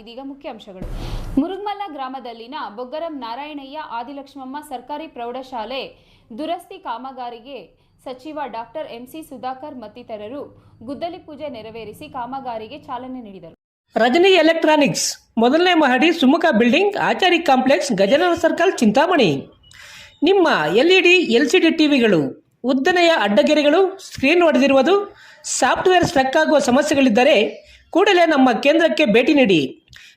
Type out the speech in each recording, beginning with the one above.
ಇದೀಗ ಮುಖ್ಯಾಂಶಗಳು ಮುರುಗ್ಮಲ್ಲ ಗ್ರಾಮದಲ್ಲಿನ ಬೊಗ್ಗರಂ ನಾರಾಯಣಯ್ಯ ಆದಿಲಕ್ಷ್ಮಮ್ಮ ಸರ್ಕಾರಿ ಪ್ರೌಢಶಾಲೆ ದುರಸ್ತಿ ಕಾಮಗಾರಿಗೆ ಸಚಿವ ಡಾಕ್ಟರ್ ಎಂಸಿ ಸುಧಾಕರ್ ಮತ್ತಿತರರು ಗುದ್ದಲಿ ಪೂಜೆ ನೆರವೇರಿಸಿ ಕಾಮಗಾರಿಗೆ ಚಾಲನೆ ನೀಡಿದರು. ರಜನಿ ಎಲೆಕ್ಟ್ರಾನಿಕ್ಸ್ ಮೊದಲನೇ ಮಹಡಿ ಸುಮುಖ ಬಿಲ್ಡಿಂಗ್ ಆಚಾರಿ ಕಾಂಪ್ಲೆಕ್ಸ್ ಗಜನರ ಸರ್ಕಲ್ ಚಿಂತಾಮಣಿ. ನಿಮ್ಮ L E D L C D ಟಿವಿಗಳು, ಉದ್ದನೆಯ ಅಡ್ಡಗೆರೆಗಳು, ಸ್ಕ್ರೀನ್ ಹೊಡೆದಿರುವುದು ಸಾಫ್ಟ್ವೇರ್ ಸ್ಟ್ರಕ್ ಆಗುವ ಸಮಸ್ಯೆಗಳಿದ್ದರೆ ಕೂಡಲೇ ನಮ್ಮ ಕೇಂದ್ರಕ್ಕೆ ಭೇಟಿ ನೀಡಿ.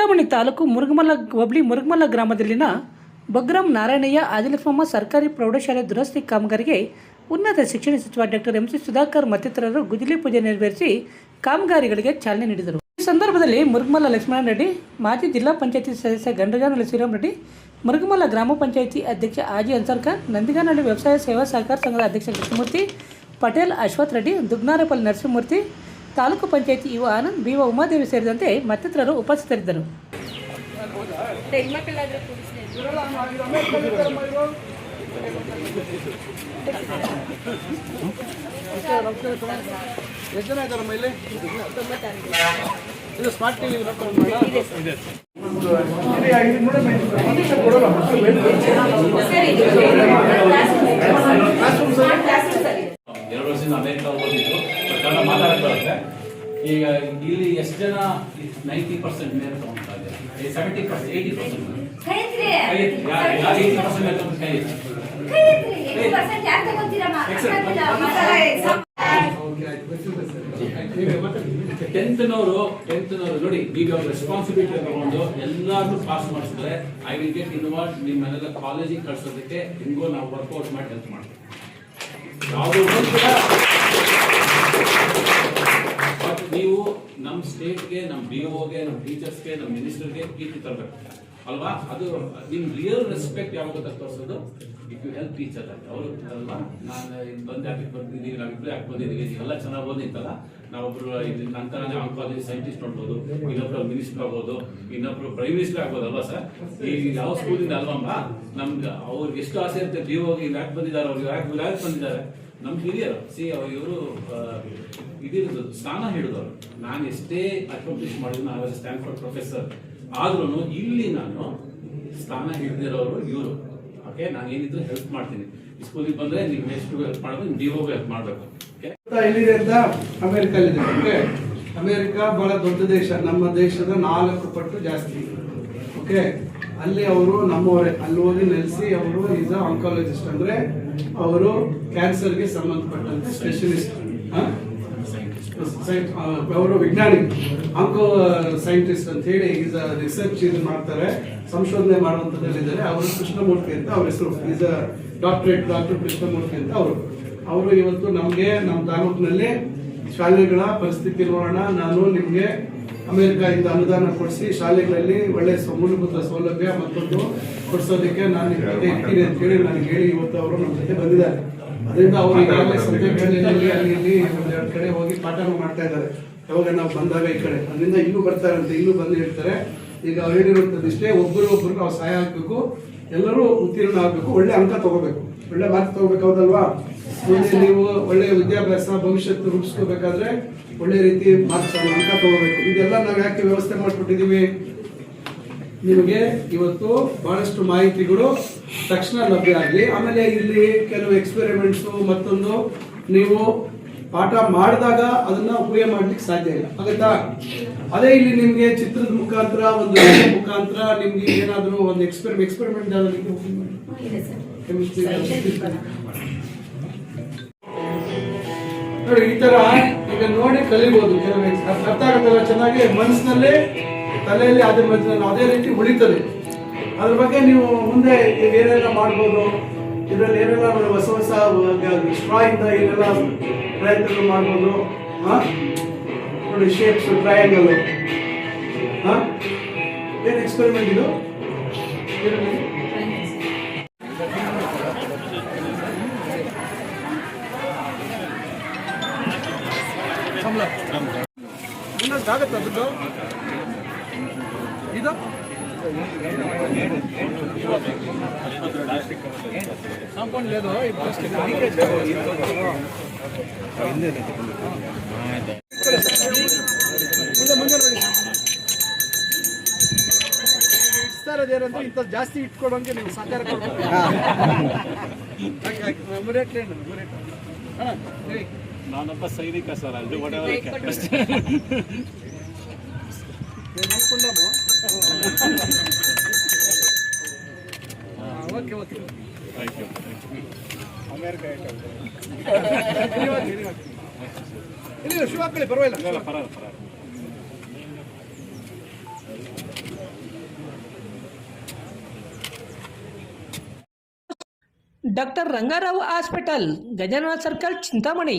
ಚಿಂತಾಮಣಿ ತಾಲೂಕು ಮುರುಗಮಲ್ಲ ಹೋಬಳಿ ಮುರುಗಮಲ್ಲ ಗ್ರಾಮದಲ್ಲಿನ ಬಗ್ರಾಮ್ ನಾರಾಯಣಯ್ಯ ಆದಿಲಫಮ್ಮ ಸರ್ಕಾರಿ ಪ್ರೌಢಶಾಲೆ ದುರಸ್ತಿ ಕಾಮಗಾರಿಗೆ ಉನ್ನತ ಶಿಕ್ಷಣ ಸಚಿವ ಡಾಕ್ಟರ್ ಎಂಸಿ ಸುಧಾಕರ್ ಮತ್ತಿತರರು ಗುಜಲಿ ಪೂಜೆ ನೆರವೇರಿಸಿ ಕಾಮಗಾರಿಗಳಿಗೆ ಚಾಲನೆ ನೀಡಿದರು. ಈ ಸಂದರ್ಭದಲ್ಲಿ ಮುರುಗಮಲ್ಲ ಲಕ್ಷ್ಮಣ ರೆಡ್ಡಿ, ಮಾಜಿ ಜಿಲ್ಲಾ ಪಂಚಾಯತಿ ಸದಸ್ಯ ಗಂಡಗಾನಹಳ್ಳಿ ಶ್ರೀರಾಮ್ ರೆಡ್ಡಿ ಮುರುಗಮಲ್ಲ ಗ್ರಾಮ ಪಂಚಾಯತಿ ಅಧ್ಯಕ್ಷ ಆಜಿ ಅನ್ಸರ್ಕರ್ ನಂದಿಗಾನಹಳ್ಳಿ ವ್ಯವಸಾಯ ಸೇವಾ ಸಹಕಾರ ಸಂಘದ ಅಧ್ಯಕ್ಷ ಕೃಷ್ಣಮೂರ್ತಿ ಪಟೇಲ್ ಅಶ್ವಥ್ ರೆಡ್ಡಿ, ದುಗ್ನಾರಪಲ್ಲಿ ನರಸಿಂಹಮೂರ್ತಿ ತಾಲೂಕು ಪಂಚಾಯತಿ ಯುವ ಆನಂದ್ ಬಿ ವ ಉಮಾದೇವಿ ಸೇರಿದಂತೆ ಮತ್ತಿತರರು ಉಪಸ್ಥಿತರಿದ್ದರು ಎಷ್ಟು ಜನ ಇದ್ದಾರೆ ನಮ್ಮ ಇಲ್ಲಿ ಇದು ಸ್ಮಾರ್ಟ್ ಈಗ ಇಲ್ಲಿ ಎಷ್ಟು ಜನ ನೈಂಟಿ ಪರ್ಸೆಂಟ್ ಮೇಲೆ ತಗೊಂತಾ ಇದ್ದಾರೆ? Seventy percent eighty percent. ಟೆಂತ್ನವರು ಟೆಂತ್ನವರು ನೋಡಿ ಈಗ ರೆಸ್ಪಾನ್ಸಿಬಿಲಿಟಿ ತಗೊಂಡು ಎಲ್ಲಾರು ಪಾಸ್ ಮಾಡಿಸಿದ್ರೆ ಐ ವಿಲ್ ಗೆಟ್ ಇನ್ವಾಲ್ವ್ ನಿಮ್ಮನ್ನೆಲ್ಲ ಕಾಲೇಜಿಗೆ ಕಳ್ಸೋದಕ್ಕೆ ಹಿಂಗೋ ನಾವು ವರ್ಕೌಟ್ ಮಾಡಿ ಹೆಲ್ಪ್ ಮಾಡ್ತೀವಿ. ಯಾವುದು ನೀವು ನಮ್ಮ ಸ್ಟೇಟ್ಗೆ ನಮ್ಮ ಬಿ ಓಗೆ ನಮ್ಮ ಟೀಚರ್ಸ್ಗೆ ನಮ್ಮ ಮಿನಿಸ್ಟರ್ಗೆ ಕೀರ್ತಿ ತರಬೇಕು. ಅಲ್ವಾ? ಅದು ನಿಮ್ ರಿಯಲ್ ರೆಸ್ಪೆಕ್ಟ್ ಯಾವಾಗ ತೋರಿಸೋದು. ಇಫ್ ಯು ಹೆಲ್ಪ್ ಟೀಚರ್ ಅವರು ಅಲ್ವಾ? ನಾನು ಇದು ಬಂದು ಯಾಕೆ ಬಂದಿದ್ದೀವಿ ಇಬ್ಬರು ಯಾಕೆ ಬಂದಿದ್ದೀವಿ. ಎಲ್ಲ ಚೆನ್ನಾಗಿ ಬಂದಿತ್ತಲ್ಲ ನಾವೊಬ್ರು, ಇದು ನಂತರ ಆಂಕಾಲಜಿ ಸೈಂಟಿಸ್ಟ್ ನೋಡ್ಬೋದು, ಇನ್ನೊಬ್ರು ಮಿನಿಸ್ಟರ್ ಆಗ್ಬೋದು, ಇನ್ನೊಬ್ರು ಪ್ರೈಮ್ ಮಿನಿಸ್ಟರ್ ಆಗ್ಬೋದು ಅಲ್ವಾ ಸರ್? ಈಗ ಯಾವ ಸ್ಕೂಲಿಂದ ಅಲ್ವಮ್ಮ ನಮ್ಗೆ ಅವ್ರಿಗೆ ಎಷ್ಟು ಆಸೆ ಇರುತ್ತೆ ಬಿ ಹೋಗಿ ಯಾಕೆ ಬಂದಿದ್ದಾರೆ ಅವ್ರಿಗೆ ಯಾಕೆ ಯಾಕೆ ಬಂದಿದ್ದಾರೆ? ನಮ್ ಹಿರಿಯರು ಸಿ ಇವರು ಇದಿರೋದು, ಸ್ಥಾನ ಹಿಡಿದವರು. ನಾನು ಎಷ್ಟೇ ಅಕಾಂಪ್ಲಿಷ್ ಮಾಡಿದ್ರು ನಾನು ಸ್ಟ್ಯಾನ್ಫರ್ಡ್ ಪ್ರೊಫೆಸರ್ ಆದ್ರೂ ಇಲ್ಲಿ ನಾನು ಸ್ಥಾನ ಹಿಡಿದಿರೋರು ಇವರು. ಓಕೆ ನಾನು ಏನಿದ್ರು ಹೆಲ್ಪ್ ಮಾಡ್ತೀನಿ. ಸ್ಕೂಲಿಗೆ ಬಂದ್ರೆ ನೀವು ಎಷ್ಟು ಹೆಲ್ಪ್ ಮಾಡಬೇಕು ಡಿ ಹೆಲ್ಪ್ ಮಾಡಬೇಕು. ಎಲ್ಲಿದೆ ಅಂತ ಅಮೆರಿಕಲ್ಲಿದೆ. ಓಕೆ ಅಮೆರಿಕ ಬಹಳ ದೊಡ್ಡ ದೇಶ. ನಮ್ಮ ದೇಶದ ನಾಲ್ಕು ಪಟ್ಟು ಜಾಸ್ತಿ. ಓಕೆ ಅಲ್ಲಿ ಅವರು ನಮ್ಮವರೇ, ಅಲ್ಲಿ ಹೋಗಿ ನೆಲೆಸಿ ಅವರು ಈಸ್ ಆಂಕಾಲಜಿಸ್ಟ್ ಅಂದ್ರೆ ಅವರು ಕ್ಯಾನ್ಸರ್ಗೆ ಸಂಬಂಧಪಟ್ಟಂತೆ ಸ್ಪೆಷಲಿಸ್ಟ್ ಅವರು ವಿಜ್ಞಾನಿ ಆಂಕೋ ಸೈಂಟಿಸ್ಟ್ ಅಂತ ಹೇಳಿ ಈಸ್ ರಿಸರ್ಚ್ ಇದು ಮಾಡ್ತಾರೆ, ಸಂಶೋಧನೆ ಮಾಡುವಂಥದ್ದಲ್ಲಿದ್ದಾರೆ ಅವರು ಕೃಷ್ಣಮೂರ್ತಿ ಅಂತ ಅವ್ರ ಹೆಸರು. ಈಸ್ ಡಾಕ್ಟರೇಟ್ ಡಾಕ್ಟರ್ ಕೃಷ್ಣಮೂರ್ತಿ ಅಂತ ಅವರು. ಅವರು ಇವತ್ತು ನಮಗೆ ನಮ್ಮ ತಾಲೂಕಿನಲ್ಲಿ ಶಾಲೆಗಳ ಪರಿಸ್ಥಿತಿ ನೋಡೋಣ. ನಾನು ನಿಮಗೆ ಅಮೆರಿಕದಿಂದ ಅನುದಾನ ಕೊಡಿಸಿ ಶಾಲೆಗಳಲ್ಲಿ ಒಳ್ಳೆ ಮೂಲಭೂತ ಸೌಲಭ್ಯ ಮತ್ತೊಂದು ಕೊಡಿಸೋದಕ್ಕೆ ನಾನು ಜೊತೆ ಇರ್ತೀನಿ ಅಂತ ಹೇಳಿ ನನಗೆ ಹೇಳಿ ಇವತ್ತು ಅವರು ನಮ್ಮ ಜೊತೆ ಬಂದಿದ್ದಾರೆ. ಅದರಿಂದ ಅವರು ಈಗಾಗಲೇ ಸಂತೆಗಳಲ್ಲಿ ಅಲ್ಲಿ ಇಲ್ಲಿ ಒಂದೆರಡು ಕಡೆ ಹೋಗಿ ಪಾಠನೂ ಮಾಡ್ತಾ ಇದ್ದಾರೆ. ಯಾವಾಗ ನಾವು ಬಂದಾಗ ಈ ಕಡೆ. ಅದರಿಂದ ಇಲ್ಲೂ ಅಂತ ಇಲ್ಲೂ ಬಂದು ಹೇಳ್ತಾರೆ. ಈಗ ಅವ್ರು ಹೇಳಿರುವಂಥದ್ದು ಇಷ್ಟೇ ಒಬ್ಬರು ಒಬ್ಬರಿಗೂ ನಾವು ಸಹಾಯ ಆಗಬೇಕು. ಎಲ್ಲರೂ ಉತ್ತೀರ್ಣ ಆಗಬೇಕು. ಒಳ್ಳೆ ಅಂಕ ತಗೋಬೇಕು. ಒಳ್ಳೆ ಮಾರ್ಕ್ ತಗೋಬೇಕು ಹೌದಲ್ವಾ? ಮುಂದೆ ನೀವು ಒಳ್ಳೆ ವಿದ್ಯಾಭ್ಯಾಸ, ಭವಿಷ್ಯತ್ತು ರೂಪಿಸ್ಕೋಬೇಕಾದ್ರೆ ಒಳ್ಳೆ ರೀತಿ ಮಾರ್ಕ್ಸ್ ಅಂಕ ತಗೋಬೇಕು. ಇದೆಲ್ಲ ನಾವು ಯಾಕೆ ವ್ಯವಸ್ಥೆ ಮಾಡಿಕೊಟ್ಟಿದ್ದೀವಿ? ನಿಮಗೆ ಇವತ್ತು ಬಹಳಷ್ಟು ಮಾಹಿತಿಗಳು ತಕ್ಷಣ ಲಭ್ಯ ಆಗಲಿ. ಆಮೇಲೆ ಇಲ್ಲಿ ಕೆಲವು ಎಕ್ಸ್ಪೆರಿಮೆಂಟ್ಸು ಮತ್ತೊಂದು ನೀವು ಪಾಠ ಮಾಡಿದಾಗ ಅದನ್ನ ಉಪಯೋಗ ಮಾಡ್ಲಿಕ್ಕೆ ಸಾಧ್ಯ ಇಲ್ಲ. ಆಗುತ್ತಾ? ಅದೇ ಇಲ್ಲಿ ನಿಮಗೆ ಚಿತ್ರದ ಮುಖಾಂತರ, ಒಂದು ಮುಖಾಂತರ ನಿಮ್ಗೆ ಏನಾದರೂ ಒಂದು ಎಕ್ಸ್ಪೆರಿಮೆಂಟ್ ಎಕ್ಸ್ಪೆರಿಮೆಂಟ್ ನೋಡಿ, ಈ ತರ ಈಗ ನೋಡಿ ಕಲಿಬಹುದು ಅರ್ಥ ಆಗುತ್ತಲ್ಲ ಚೆನ್ನಾಗಿ ಮನಸ್ಸಿನಲ್ಲಿ, ತಲೆಯಲ್ಲಿ ಅದ್ರ ಮನಸ್ಸಿನಲ್ಲಿ ಅದೇ ರೀತಿ ಉಳಿತದೆ. ಅದ್ರ ಬಗ್ಗೆ ನೀವು ಮುಂದೆ ಏನೆಲ್ಲ ಮಾಡ್ಬೋದು? ಇದರಲ್ಲಿ ಏನೆಲ್ಲ ಹೊಸ ಹೊಸ ಸ್ಟ್ರಾ ಇಂದ ಏನೆಲ್ಲ ಪ್ರಯತ್ನಗಳು ಮಾಡ್ಬೋದು? ನೋಡಿ ಶೇಪ್ಸ್ ಟ್ರಯಾಂಗಲ್ ಹಾ ಏನು ಎಕ್ಸ್ಪೆರಿಮೆಂಟ್ ಇದು? ಗೊತ್ತಾಗತ್ತೆ ಅದಕ್ಕೆ? ಇದು? ಕಾಂಪೌಂಡ್ లేదు ಸರ್ ಅದೇನಂದ್ರೆ ಇಂಥ ಜಾಸ್ತಿ ಇಟ್ಕೊಡೋಂಗೆ ನೀವು ಸಹಕಾರ ಕೊಡ್ಬೇಕು. ನಾನೊಬ್ಬ ಸೈನಿಕ ಸರ್ ಅಲ್ಲಿ ಪರವಾಗಿಲ್ಲ ಪರ ಪರ doctor Ranga Rao hospital Gajanana circle Chintamani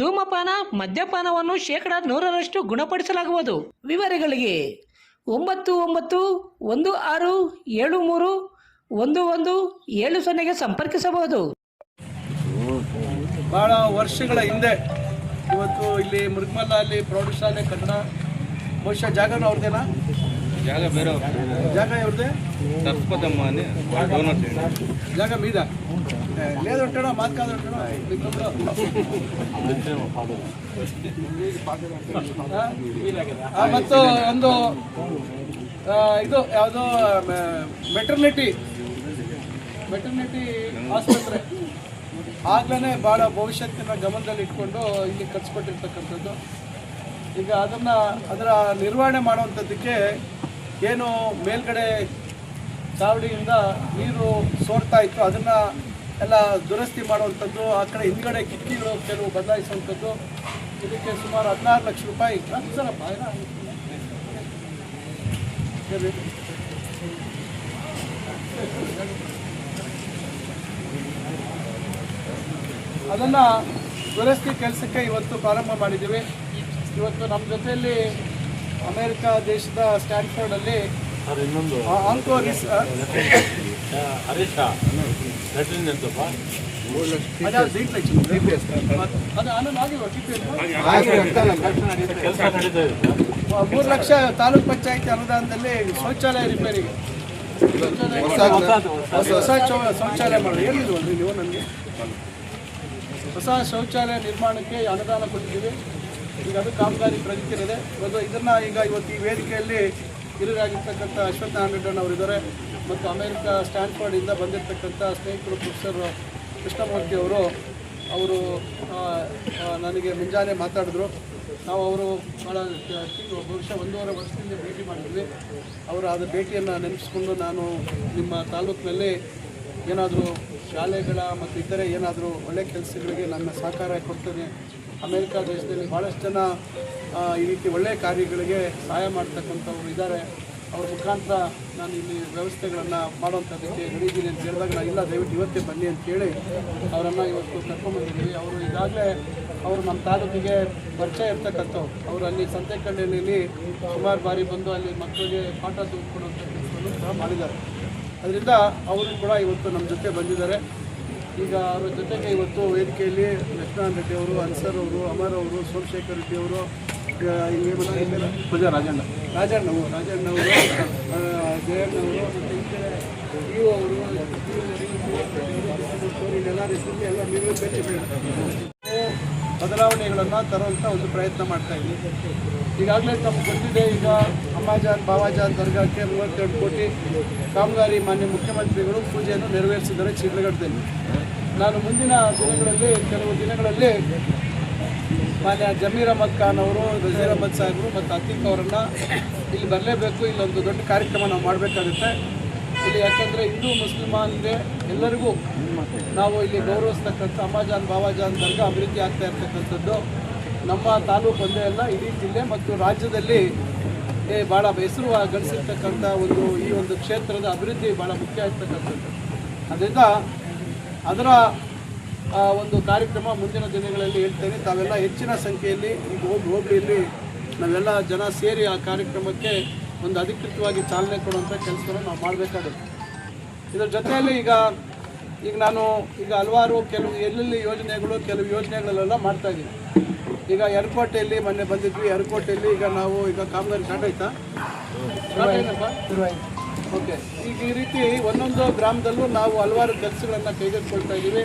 ಧೂಮಪಾನ, ಮದ್ಯಪಾನವನ್ನು ಶೇಕಡ ನೂರರಷ್ಟು ಗುಣಪಡಿಸಲಾಗುವುದು. ವಿವರಗಳಿಗೆ ಒಂಬತ್ತು ಒಂಬತ್ತು ಒಂದು ಆರು ಏಳು ಮೂರು ಒಂದು ಒಂದು ಏಳು ಸೊನ್ನೆಗೆ ಸಂಪರ್ಕಿಸಬಹುದು. ಬಹಳ ವರ್ಷಗಳ ಹಿಂದೆ ಇವತ್ತು ಇಲ್ಲಿ ಮೃಗಮಲ್ಲ ಅಲ್ಲಿ ಪ್ರೌಢಶಾಲೆ ಕನ್ನಡ ಬಹುಶಃ ಜಾಗನೂ ಅವ್ರದ್ದೇನಾ? ಜಾಗ ಬೇರೆ ಜಾಗ ಇವ್ರದ್ದೇ ತರ್ಸ್ಕೊತಮ್ಮ అని వాళ్ళు డోనర్ చేయండి ಜಾಗ ಮೀದ లేదంటాడా మాకు కాదంటాడా ಮತ್ತು ಒಂದು ಆ, ಇದು ಯಾವುದೋ ಮೆಟರ್ನಿಟಿ ಮೆಟರ್ನಿಟಿ ಆಸ್ಪತ್ರೆ ಆಗ್ಲೇ ಭಾಳ ಭವಿಷ್ಯತ್ತಿನ ಗಮನದಲ್ಲಿ ಇಟ್ಕೊಂಡು ಇಲ್ಲಿ ಕಟ್ಸ್ಕೊಟ್ಟಿರ್ತಕ್ಕಂಥದ್ದು ಈಗ ಅದನ್ನ ಅದರ ನಿರ್ವಹಣೆ ಮಾಡುವಂಥದ್ದಕ್ಕೆ ಏನು ಮೇಲ್ಗಡೆ ಚಾವಡಿಯಿಂದ ನೀರು ಸೋರ್ತಾ ಇತ್ತು. ಅದನ್ನ ಎಲ್ಲ ದುರಸ್ತಿ ಮಾಡುವಂಥದ್ದು, ಆ ಕಡೆ ಹಿಂದ್ಗಡೆ ಕಿಟಕಿಗಳು ಕೆಲವು ಬದಲಾಯಿಸುವಂಥದ್ದು, ಇದಕ್ಕೆ ಸುಮಾರು ಹದಿನಾರು ಲಕ್ಷ ರೂಪಾಯಿ ಅದನ್ನು ಅದನ್ನ ದುರಸ್ತಿ ಕೆಲಸಕ್ಕೆ ಇವತ್ತು ಪ್ರಾರಂಭ ಮಾಡಿದ್ದೀವಿ. ಇವತ್ತು ನಮ್ಮ ಜೊತೆಯಲ್ಲಿ ಅಮೆರಿಕ ದೇಶದ ಸ್ಟ್ಯಾನ್ಫರ್ಡಲ್ಲಿ ಇನ್ನೊಂದು ಆಂಕೋ ರಿಸ್ ಹರೀಶ್ ಲೆಟ್ರಿನ್ ಎಂತಪ್ಪ ಮೂರು ಲಕ್ಷ ತಾಲೂಕ್ ಪಂಚಾಯಿತಿ ಅನುದಾನದಲ್ಲಿ ಶೌಚಾಲಯ ರಿಪೇರಿಗೆ. ಹೊಸ ಶೌಚಾಲಯ ಮಾಡಿ ಏನಿಲ್ವಲ್ರಿ ನೀವು ನನಗೆ ಹೊಸ ಶೌಚಾಲಯ ನಿರ್ಮಾಣಕ್ಕೆ ಅನುದಾನ ಕೊಟ್ಟಿದ್ದೀವಿ. ಈಗ ಅದು ಕಾಮಗಾರಿ ಪ್ರಗತಿಯಲ್ಲಿದೆ. ಇವತ್ತು ಇದನ್ನು ಈಗ ಇವತ್ತು ಈ ವೇದಿಕೆಯಲ್ಲಿ ಹಿರಿಯರಾಗಿರ್ತಕ್ಕಂಥ ಅಶ್ವಥ್ ನಾರಾಯಣ ಅವರಿದ್ದಾರೆ. ಮತ್ತು ಅಮೆರಿಕ ಸ್ಟ್ಯಾನ್ಫರ್ಡಿಂದ ಬಂದಿರತಕ್ಕಂಥ ಸ್ನೇಹಿತರು ಪ್ರೊಫೆಸರ್ ಕೃಷ್ಣಮೂರ್ತಿ ಅವರು ಅವರು ನನಗೆ ಮುಂಜಾನೆ ಮಾತಾಡಿದ್ರು. ನಾವು ಅವರು ಭಾಳ ಬಹುಶಃ ಒಂದೂವರೆ ವರ್ಷದಿಂದ ಭೇಟಿ ಮಾಡಿದ್ವಿ. ಅವರು ಅದು ಭೇಟಿಯನ್ನು ನೆನೆಸ್ಕೊಂಡು ನಾನು ನಿಮ್ಮ ತಾಲೂಕಿನಲ್ಲಿ ಏನಾದರೂ ಶಾಲೆಗಳ ಮತ್ತು ಇತರೆ ಏನಾದರೂ ಒಳ್ಳೆ ಕೆಲಸಗಳಿಗೆ ನನ್ನ ಸಹಕಾರ ಕೊಡ್ತೇನೆ ಅಮೆರಿಕ ದೇಶದಲ್ಲಿ ಭಾಳಷ್ಟು ಜನ ಈ ರೀತಿ ಒಳ್ಳೆಯ ಕಾರ್ಯಗಳಿಗೆ ಸಹಾಯ ಮಾಡ್ತಕ್ಕಂಥವ್ರು ಇದ್ದಾರೆ. ಅವ್ರ ಮುಖಾಂತರ ನಾನು ಇಲ್ಲಿ ವ್ಯವಸ್ಥೆಗಳನ್ನು ಮಾಡುವಂಥದ್ದಕ್ಕೆ ರೆಡಿದ್ದೀನಿ ಅಂತ ಹೇಳಿದಾಗ ನಾನು ಇಲ್ಲ, ದಯವಿಟ್ಟು ಇವತ್ತೇ ಬನ್ನಿ ಅಂತೇಳಿ ಅವರನ್ನು ಇವತ್ತು ಕರ್ಕೊಂಡ್ಬಂದಿದ್ದೀವಿ ಅವರು ಈಗಾಗಲೇ ಅವರು ನಮ್ಮ ತಾಲೂಕಿಗೆ ಪರಿಚಯ ಇರ್ತಕ್ಕಂಥವ್ರು. ಅವರು ಅಲ್ಲಿ ಸಂತೆಕಂಡಿಯಲ್ಲಿ ಸುಮಾರು ಬಾರಿ ಬಂದು ಅಲ್ಲಿ ಮಕ್ಕಳಿಗೆ ಪಾಠ ತುಂಬಿಕೊಡುವಂಥ ಕೆಲಸವನ್ನು ಸಹ ಮಾಡಿದ್ದಾರೆ. ಅದರಿಂದ ಅವರು ಕೂಡ ಇವತ್ತು ನಮ್ಮ ಜೊತೆ ಬಂದಿದ್ದಾರೆ. ಈಗ ಅವರ ಜೊತೆಗೆ ಇವತ್ತು ವೇದಿಕೆಯಲ್ಲಿ ಲಕ್ಷ್ಮಣ್ ರೆಡ್ಡಿ ಅವರು ಅನ್ಸರ್ ಅವರು ಅಮರ್ ಅವರು ಸೋಮಶೇಖರ್ ರೆಡ್ಡಿ ಅವರು ಇಲ್ಲಿ ಪೂಜಾ ರಾಜಣ್ಣ. ರಾಜಣ್ಣ ಅವರು ರಾಜಣ್ಣ ಅವರು ಜಯಣ್ಣ ಅವರು ಕಡೆ ಅವರು ಎಲ್ಲ ರೀತಿಯಲ್ಲಿ ಎಲ್ಲ ನೀವು ಭೇಟಿ ಬದಲಾವಣೆಗಳನ್ನು ತರುವಂಥ ಒಂದು ಪ್ರಯತ್ನ ಮಾಡ್ತಾ ಇದ್ದೀವಿ ಈಗಾಗಲೇ ತಮ್ಗೆ ಗೊತ್ತಿದೆ ಈಗ ಅಮ್ಮಾಜಾನ್ ಬಾಬಾಜಾನ್ ದರ್ಗಾಕ್ಕೆ ಮೂವತ್ತೆರಡು ಕೋಟಿ ಕಾಮಗಾರಿ ಮಾನ್ಯ ಮುಖ್ಯಮಂತ್ರಿಗಳು ಪೂಜೆಯನ್ನು ನೆರವೇರಿಸಿದ್ದಾರೆ ಶಿಡ್ಲಘಟ್ಟದಲ್ಲಿ ನಾನು ಮುಂದಿನ ದಿನಗಳಲ್ಲಿ, ಕೆಲವು ದಿನಗಳಲ್ಲಿ ಮಾನ್ಯ ಜಮೀರ್ ಅಹಮದ್ ಖಾನ್ ಅವರು ನಜೀರ್ ಅಹಮದ್ ಸಾಹೇಬರು ಮತ್ತು ಅತೀಕ್ ಅವರನ್ನು ಇಲ್ಲಿ ಬರಲೇಬೇಕು. ಇಲ್ಲೊಂದು ದೊಡ್ಡ ಕಾರ್ಯಕ್ರಮ ನಾವು ಮಾಡಬೇಕಾಗುತ್ತೆ. ಇಲ್ಲಿ ಯಾಕೆಂದರೆ ಹಿಂದೂ ಮುಸ್ಲಿಮಾನ್ಗೆ ಎಲ್ಲರಿಗೂ ನಾವು ಇಲ್ಲಿ ಗೌರವಿಸ್ತಕ್ಕಂಥ ಅಮ್ಮಾಜಾನ್, ಬಾಬಾಜಾನ್ ದರ್ಗಾ ಅಭಿವೃದ್ಧಿ ಆಗ್ತಾ ಇರ್ತಕ್ಕಂಥದ್ದು. ನಮ್ಮ ತಾಲೂಕು ಒಂದೇ ಅಲ್ಲ, ಇಡೀ ಜಿಲ್ಲೆ ಮತ್ತು ರಾಜ್ಯದಲ್ಲಿ ಭಾಳ ಹೆಸರು ಗಳಿಸಿರ್ತಕ್ಕಂಥ ಒಂದು ಈ ಒಂದು ಕ್ಷೇತ್ರದ ಅಭಿವೃದ್ಧಿ ಭಾಳ ಮುಖ್ಯ ಆಗ್ತಕ್ಕಂಥದ್ದು. ಅದರಿಂದ ಅದರ ಒಂದು ಕಾರ್ಯಕ್ರಮ ಮುಂದಿನ ದಿನಗಳಲ್ಲಿ ಹೇಳ್ತೇನೆ. ತಾವೆಲ್ಲ ಹೆಚ್ಚಿನ ಸಂಖ್ಯೆಯಲ್ಲಿ ಈಗ ಹೋಗಿ ಹೋಬಳಿಯಲ್ಲಿ ನಾವೆಲ್ಲ ಜನ ಸೇರಿ ಆ ಕಾರ್ಯಕ್ರಮಕ್ಕೆ ಒಂದು ಅಧಿಕೃತವಾಗಿ ಚಾಲನೆ ಕೊಡುವಂಥ ಕೆಲಸವನ್ನು ನಾವು ಮಾಡಬೇಕಾಗುತ್ತೆ. ಇದರ ಜೊತೆಯಲ್ಲಿ ಈಗ ಈಗ ನಾನು ಈಗ ಹಲವಾರು ಕೆಲವು ಎಲ್ಲೆಲ್ಲಿ ಯೋಜನೆಗಳು ಕೆಲವು ಯೋಜನೆಗಳಲ್ಲೆಲ್ಲ ಮಾಡ್ತಾ ಇದ್ದೀನಿ. ಈಗ ಏರ್ಪೋರ್ಟಲ್ಲಿ ಮೊನ್ನೆ ಬಂದಿದ್ವಿ. ಏರ್ಪೋರ್ಟಲ್ಲಿ ಈಗ ನಾವು ಈಗ ಕಾಮಗಾರಿ ಸ್ಟಾರ್ಟ್ ಆಯ್ತಾ? ಓಕೆ ಈಗ ಈ ರೀತಿ ಒಂದೊಂದು ಗ್ರಾಮದಲ್ಲೂ ನಾವು ಹಲವಾರು ಕೆಲಸಗಳನ್ನು ಕೈಗೆತ್ತಿಕೊಳ್ತಾ ಇದ್ದೀವಿ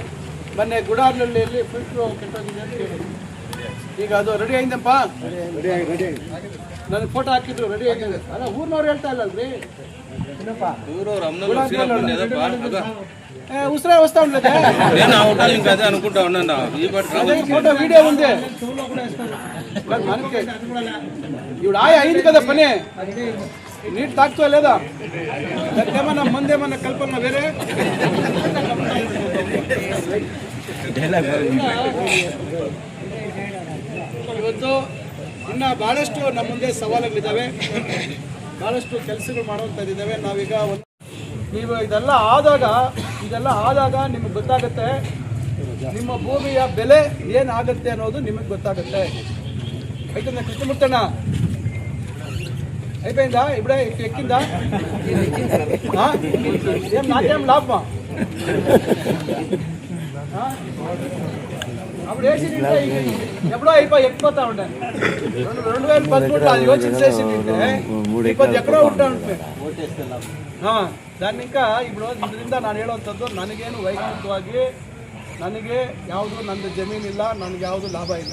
ಮೊನ್ನೆ ಗುಡಾರ್ನಹಳ್ಳಿಯಲ್ಲಿ ಫಿಲ್ಟ್ರು ಕೆಟ್ಟೋಗಿದೆ ಅಂತ ಹೇಳಿದ್ರು ಈಗ ಅದು ರೆಡಿ ಆಯ್ತಪ್ಪ ನನಗೆ ಫೋಟೋ ಹಾಕಿದ್ರು ರೆಡಿ ಆಗಿದೆ ಅಲ್ಲ ಊರ್ನವ್ರು ಹೇಳ್ತಾ ಇಲ್ಲಲ್ರಿ ఊరూరు అమ్మలో వచ్చినప్పుడు ఏదో బాగా ఏ, ఉసిరే వస్తా ఉండలేదే నేను ఆ ఉంటాను ఇంకా అదే అనుకుంటా ఉన్నాను ఈ పాటు అదే ఫోటో వీడియో ఉంది కాదు, మనకి ఇప్పుడు ఆయ అయింది కదా పని నీట్ తాకుతో లేదా దానికి ఏమన్నా మందేమన్నా కల్పన వేరే ಇವತ್ತು ಇನ್ನ ಬಹಳಷ್ಟು ನಮ್ಮ ಮುಂದೆ ಸವಾಲುಗಳಿದ್ದಾವೆ ಬಹಳಷ್ಟು ಕೆಲಸಗಳು ಮಾಡುವಂಥದ್ದಿದ್ದಾವೆ ನಾವೀಗ ಒಂದು ನೀವು ಇದೆಲ್ಲ ಆದಾಗ ಇದೆಲ್ಲ ಆದಾಗ ನಿಮಗೆ ಗೊತ್ತಾಗುತ್ತೆ ನಿಮ್ಮ ಭೂಮಿಯ ಬೆಲೆ ಏನಾಗುತ್ತೆ ಅನ್ನೋದು ನಿಮಗೆ ಗೊತ್ತಾಗುತ್ತೆ ಆಯ್ತಂದ ಕೃಷ್ಣಮೂರ್ತಣ್ಣ అయిపోయిందా ఇప్పుడే ఎక్కిందా ఆ? ఏం నాకేం లాభమా ఆ? అప్పుడు వేసి తింటే ఎప్పుడో అయిపోయి ఎక్కిపోతా ఉండే రెండు రెండు వేల పదమూడులో అది యోచన చేసి తింటే ఇప్పుడు ఎక్కడో ఉంటా ఉంటే ಹಾ దాన్ని ఇంకా ఇప్పుడు ಇದರಿಂದ ನಾನು ಹೇಳುವಂಥದ್ದು ನನಗೇನು ವೈಯಕ್ತಿಕವಾಗಿ ನನಗೆ ಯಾವುದು ನಂದು ಜಮೀನಿಲ್ಲ ನನಗೆ ಯಾವುದು ಲಾಭ ಇಲ್ಲ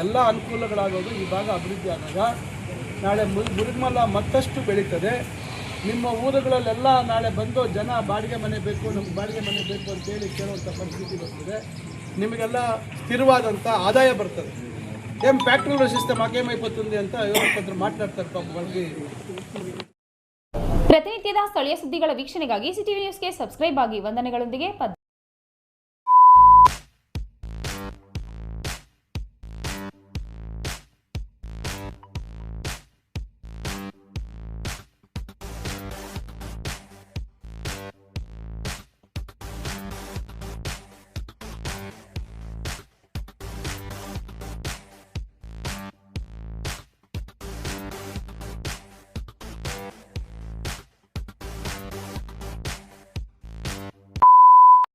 ಎಲ್ಲ ಅನುಕೂಲಗಳಾಗೋದು ಈ ಭಾಗ ಅಭಿವೃದ್ಧಿ ಆದಾಗ ನಾಳೆ ಮುರುಗಮಲ್ಲ ಮತ್ತಷ್ಟು ಬೆಳೀತದೆ. ನಿಮ್ಮ ಊರುಗಳಲ್ಲೆಲ್ಲ ನಾಳೆ ಬಂದು ಜನ ಬಾಡಿಗೆ ಮನೆ ಬೇಕು, ನಮ್ಗೆ ಬಾಡಿಗೆ ಮನೆ ಬೇಕು ಅಂತ ಹೇಳಿ ಕೇಳುವಂಥ ಪರಿಸ್ಥಿತಿ ಬರ್ತದೆ. ನಿಮಗೆಲ್ಲ ಸ್ಥಿರವಾದಂಥ ಆದಾಯ ಬರ್ತದೆ. ಏನು ಫ್ಯಾಕ್ಟ್ರಿಗಳ ಸಿಸ್ಟಮ್ ಹಾಗೇಮ್ ಐಪತ್ತೊಂದು ಅಂತ ಇವತ್ತು ಮಾತನಾಡ್ತಾರೆ ಪಾಪ ಒಳಗೆ ಪ್ರತಿನಿತ್ಯದ ಸ್ಥಳೀಯ ಸುದ್ದಿಗಳ ವೀಕ್ಷಣೆಗಾಗಿ ಸಿಟಿವಿ ನ್ಯೂಸ್ಗೆ ಸಬ್ಸ್ಕ್ರೈಬ್ ಆಗಿ ವಂದನೆಗಳೊಂದಿಗೆ